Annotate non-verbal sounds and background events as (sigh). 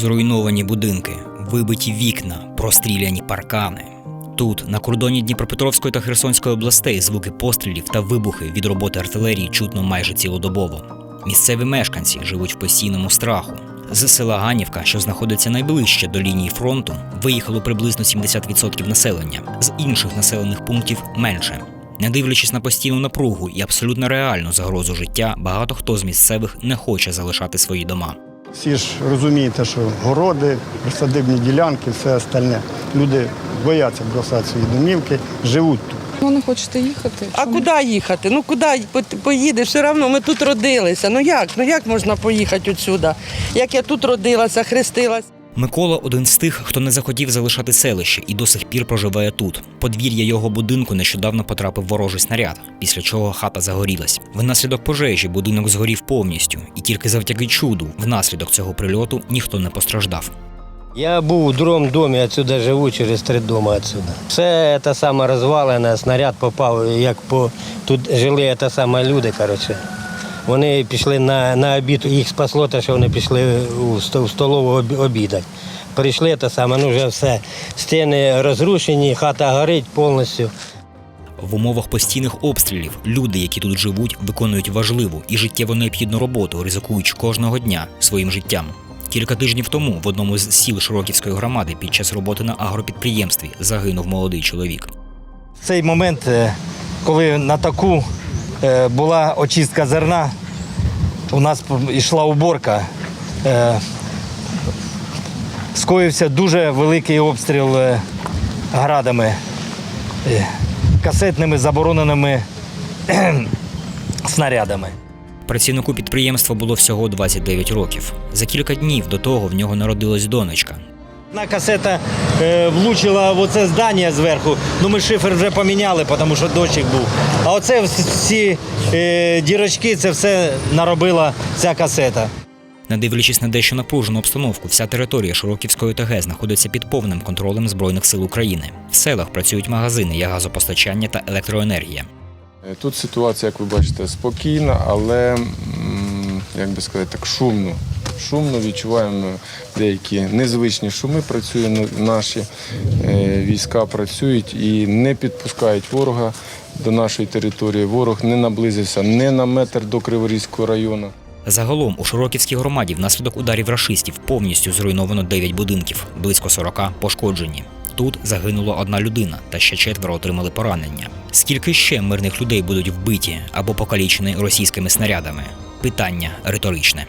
Зруйновані будинки, вибиті вікна, простріляні паркани. Тут, на кордоні Дніпропетровської та Херсонської областей, звуки пострілів та вибухи від роботи артилерії чутно майже цілодобово. Місцеві мешканці живуть в постійному страху. З села Ганівка, що знаходиться найближче до лінії фронту, виїхало приблизно 70% населення, з інших населених пунктів менше. Не дивлячись на постійну напругу і абсолютно реальну загрозу життя, багато хто з місцевих не хоче залишати свої дома. Всі ж розумієте, що городи, присадибні ділянки, все остальне. Люди бояться бросати свої домівки, живуть тут. Ви не хочете їхати? А Чому? куди їхати? Ну куди по- поїдеш? Все одно ми тут родилися. Ну як? Ну як можна поїхати отсюди? Як я тут родилася, хрестилась? Микола один з тих, хто не захотів залишати селище і до сих пір проживає тут. Подвір'я його будинку нещодавно потрапив ворожий снаряд, після чого хата загорілась. Внаслідок пожежі будинок згорів повністю, і тільки завдяки чуду, внаслідок цього прильоту ніхто не постраждав. Я був у другому домі, отсюда живу через три дома отсюда. Все це саме розвалене, снаряд попав, як по тут жили це саме люди, коротше. Вони пішли на, на обід, їх спасло те, що вони пішли у, столову обідати. Прийшли те саме, ну вже все. Стіни розрушені, хата горить повністю. В умовах постійних обстрілів люди, які тут живуть, виконують важливу і життєво необхідну роботу, ризикуючи кожного дня своїм життям. Кілька тижнів тому в одному з сіл Широківської громади під час роботи на агропідприємстві загинув молодий чоловік. цей момент, е, коли на таку була очистка зерна, у нас йшла уборка. е, Скоївся дуже великий обстріл е, градами, е, касетними забороненими (clears throat) снарядами. Працівнику підприємства було всього 29 років. За кілька днів до того в нього народилась донечка. Одна касета е, влучила в оце здання зверху. Ну ми шифер вже поміняли, тому що дощик був. А оце всі е, дірочки, це все наробила ця касета. Не дивлячись на дещо напружену обстановку, вся територія Широківської ОТГ знаходиться під повним контролем Збройних сил України. В селах працюють магазини, є газопостачання та електроенергія. Е, Тут ситуація, як ви бачите, спокійна, але як би сказати, так шумно. Шумно відчуваємо деякі незвичні шуми. Працюють наші е, війська працюють і не підпускають ворога до нашої території. Ворог не наблизився не на метр до Криворізького району. Загалом у Широківській громаді внаслідок ударів рашистів повністю зруйновано 9 будинків, близько 40 пошкоджені. Тут загинула одна людина, та ще четверо отримали поранення. Скільки ще мирних людей будуть вбиті або покалічені російськими снарядами? Питання риторичне.